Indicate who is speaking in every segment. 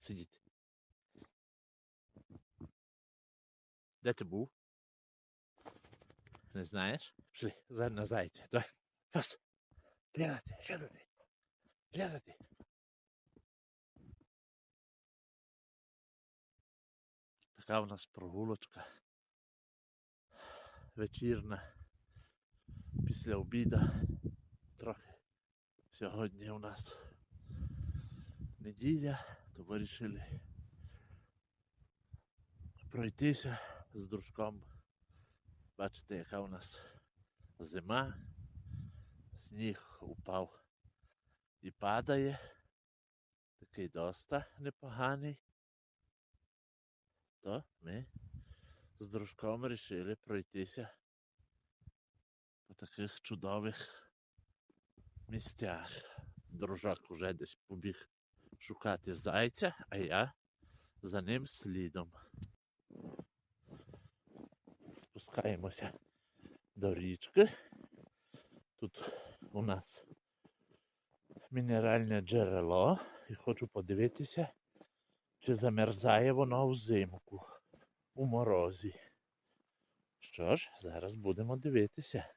Speaker 1: сидіти. Де ти був? Не знаєш? Пішли, за- на зайця. Давай. Фас. Глядати, глядати. Глядати. Така в нас прогулочка. Вечірна. Після обіда. Трохи. Сьогодні у нас неділя, то вирішили пройтися з дружком. Бачите, яка у нас зима, сніг упав і падає. Такий доста непоганий. То ми з дружком вирішили пройтися по таких чудових місцях. Дружак уже десь побіг шукати зайця, а я за ним слідом. Спускаємося до річки. Тут у нас мінеральне джерело і хочу подивитися, чи замерзає воно взимку у морозі. Що ж, зараз будемо дивитися.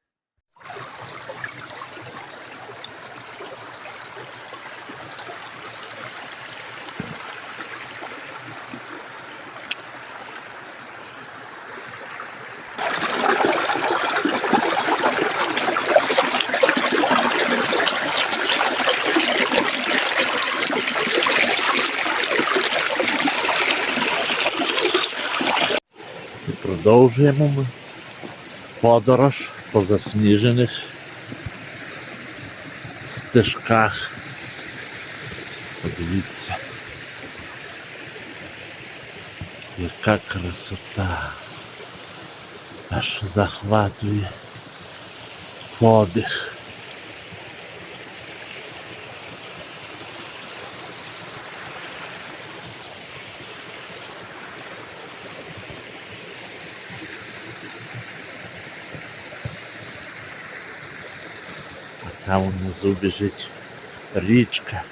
Speaker 1: І продовжуємо ми подорож по засніжених стежках. Подивіться. Яка красота. Аж захватує подих. Там внизу біжить річка.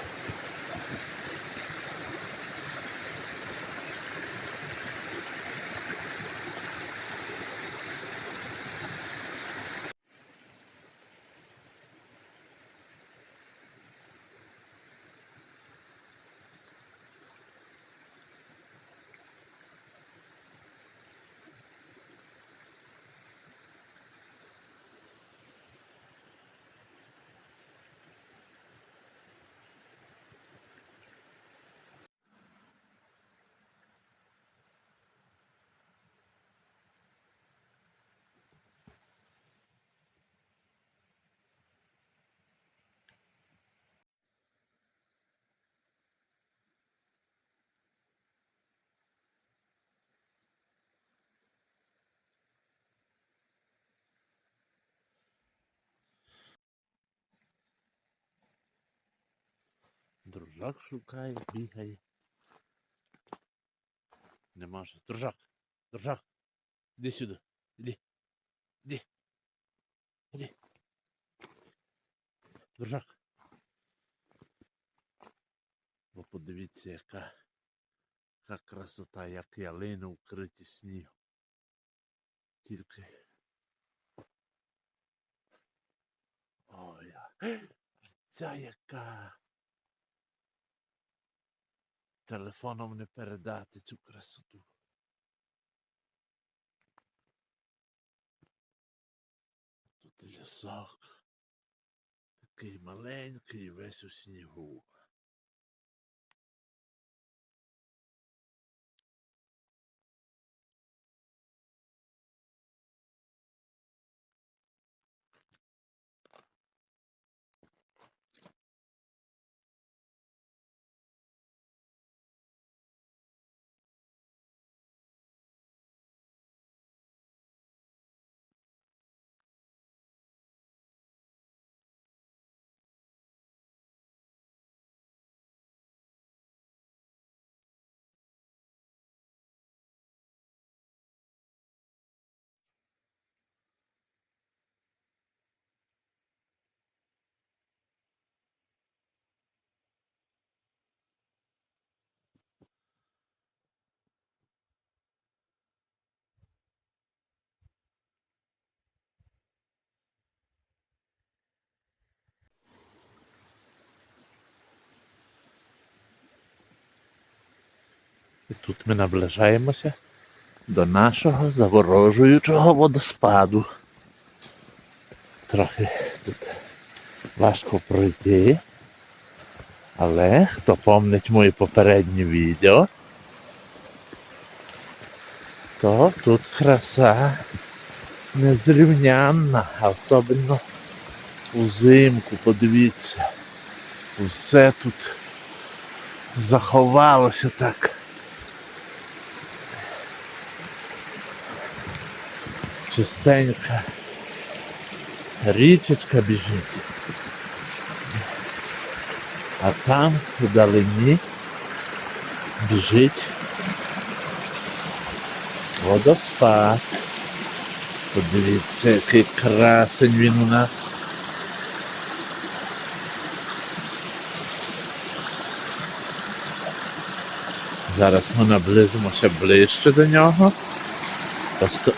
Speaker 1: Дружак шукає, бігає. Не може. Дружак, дружак, іди сюди. Іди. Іди. Іди. Дружак. Бо подивіться, яка, яка красота, як ялини вкриті снігом. Тільки. Ой, ця яка. Телефоном не передати цю красоту. Тут лісок. Такий маленький, весь у снігу. І тут ми наближаємося до нашого заворожуючого водоспаду. Трохи тут важко пройти. Але хто помнить мої попередні відео, то тут краса незрівнянна, особливо узимку, подивіться. Все тут заховалося так. Чистенька річечка біжить. А там вдалині біжить водоспад. Подивіться, який красень він у нас. Зараз ми наблизимося ближче до нього. Просто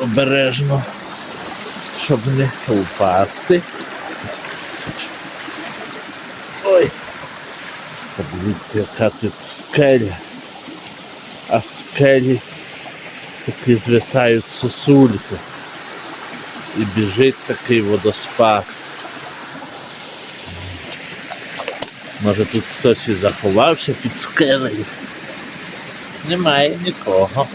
Speaker 1: обережно, щоб не впасти. Ой! Подивіться, яка тут скеля. А скелі такі звисають сосульки. І біжить такий водоспад. Може тут хтось і заховався під скелею. Немає нікого.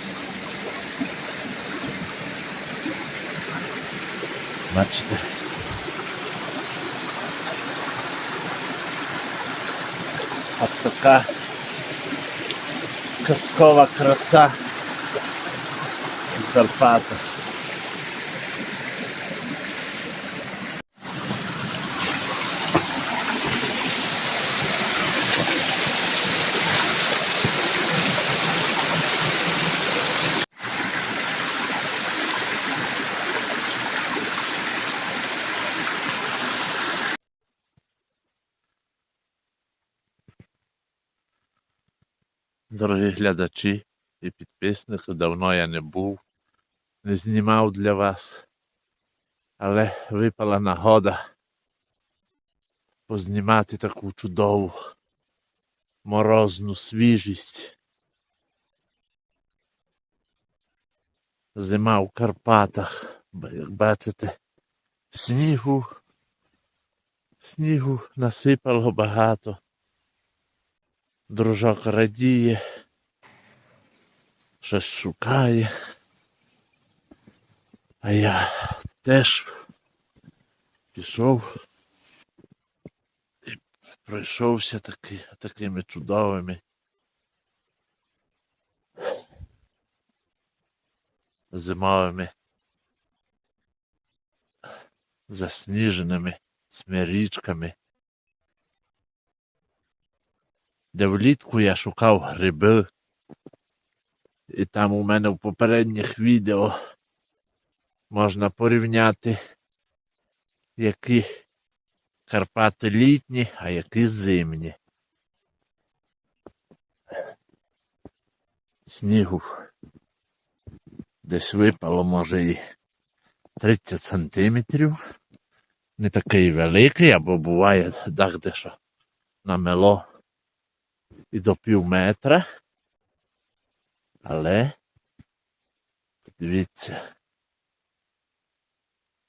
Speaker 1: Бачите? От така казкова краса в Дорогі глядачі і підписники, давно я не був, не знімав для вас, але випала нагода познімати таку чудову морозну свіжість. Зима в Карпатах, як бачите, снігу, снігу насипало багато. Дружок радіє, щось шукає. А я теж пішов і пройшовся таки, такими чудовими зимовими засніженими смирічками. Де влітку я шукав гриби. І там у мене в попередніх відео можна порівняти, які Карпати літні, а які зимні. Снігу десь випало, може, і 30 сантиметрів. Не такий великий, або буває так, де що намело і до пів метра. Але дивіться.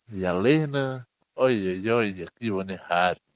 Speaker 1: Ялина. Ой-ой-ой, які вони гарні.